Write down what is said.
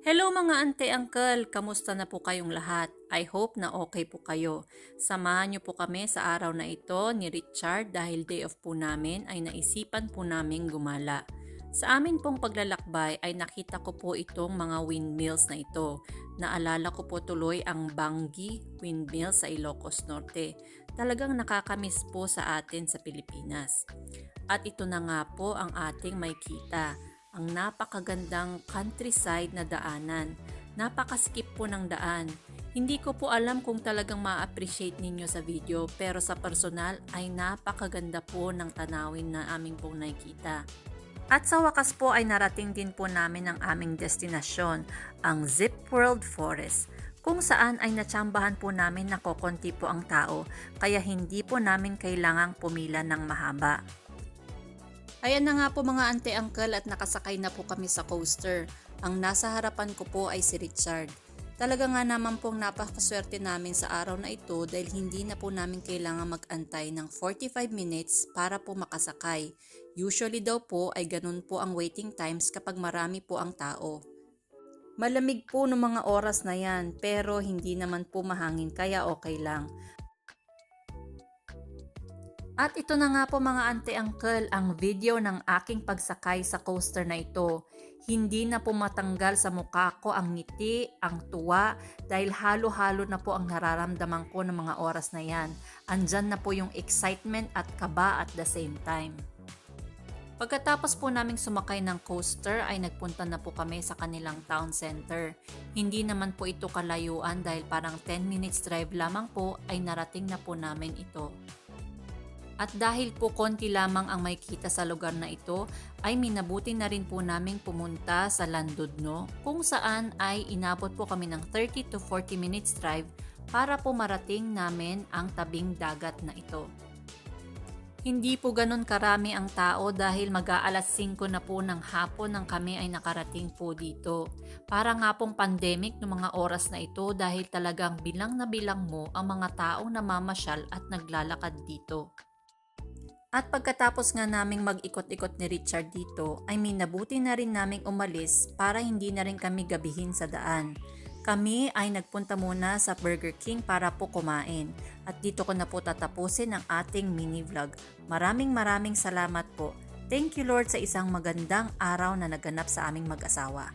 Hello mga ante uncle, kamusta na po kayong lahat? I hope na okay po kayo. Samahan niyo po kami sa araw na ito ni Richard dahil day off po namin ay naisipan po namin gumala. Sa amin pong paglalakbay ay nakita ko po itong mga windmills na ito. Naalala ko po tuloy ang Bangi Windmill sa Ilocos Norte. Talagang nakakamiss po sa atin sa Pilipinas. At ito na nga po ang ating may kita ang napakagandang countryside na daanan. Napakaskip po ng daan. Hindi ko po alam kung talagang ma-appreciate ninyo sa video pero sa personal ay napakaganda po ng tanawin na aming pong nakikita. At sa wakas po ay narating din po namin ang aming destinasyon, ang Zip World Forest kung saan ay natsambahan po namin na kokonti po ang tao kaya hindi po namin kailangang pumila ng mahaba. Ayan na nga po mga ante uncle at nakasakay na po kami sa coaster. Ang nasa harapan ko po ay si Richard. Talaga nga naman pong napakaswerte namin sa araw na ito dahil hindi na po namin kailangan mag-antay ng 45 minutes para po makasakay. Usually daw po ay ganun po ang waiting times kapag marami po ang tao. Malamig po ng mga oras na yan pero hindi naman po mahangin kaya okay lang. At ito na nga po mga ante-uncle ang video ng aking pagsakay sa coaster na ito. Hindi na po matanggal sa mukha ko ang ngiti, ang tuwa dahil halo-halo na po ang nararamdaman ko ng mga oras na yan. Andyan na po yung excitement at kaba at the same time. Pagkatapos po naming sumakay ng coaster ay nagpunta na po kami sa kanilang town center. Hindi naman po ito kalayuan dahil parang 10 minutes drive lamang po ay narating na po namin ito. At dahil po konti lamang ang may kita sa lugar na ito, ay minabuti na rin po naming pumunta sa Landudno kung saan ay inabot po kami ng 30 to 40 minutes drive para po marating namin ang tabing dagat na ito. Hindi po ganun karami ang tao dahil mag-aalas 5 na po ng hapon nang kami ay nakarating po dito. Para nga pong pandemic ng mga oras na ito dahil talagang bilang na bilang mo ang mga taong namamasyal at naglalakad dito. At pagkatapos nga naming mag-ikot-ikot ni Richard dito, ay minabuti na rin naming umalis para hindi na rin kami gabihin sa daan. Kami ay nagpunta muna sa Burger King para po kumain. At dito ko na po tatapusin ang ating mini vlog. Maraming maraming salamat po. Thank you Lord sa isang magandang araw na naganap sa aming mag-asawa.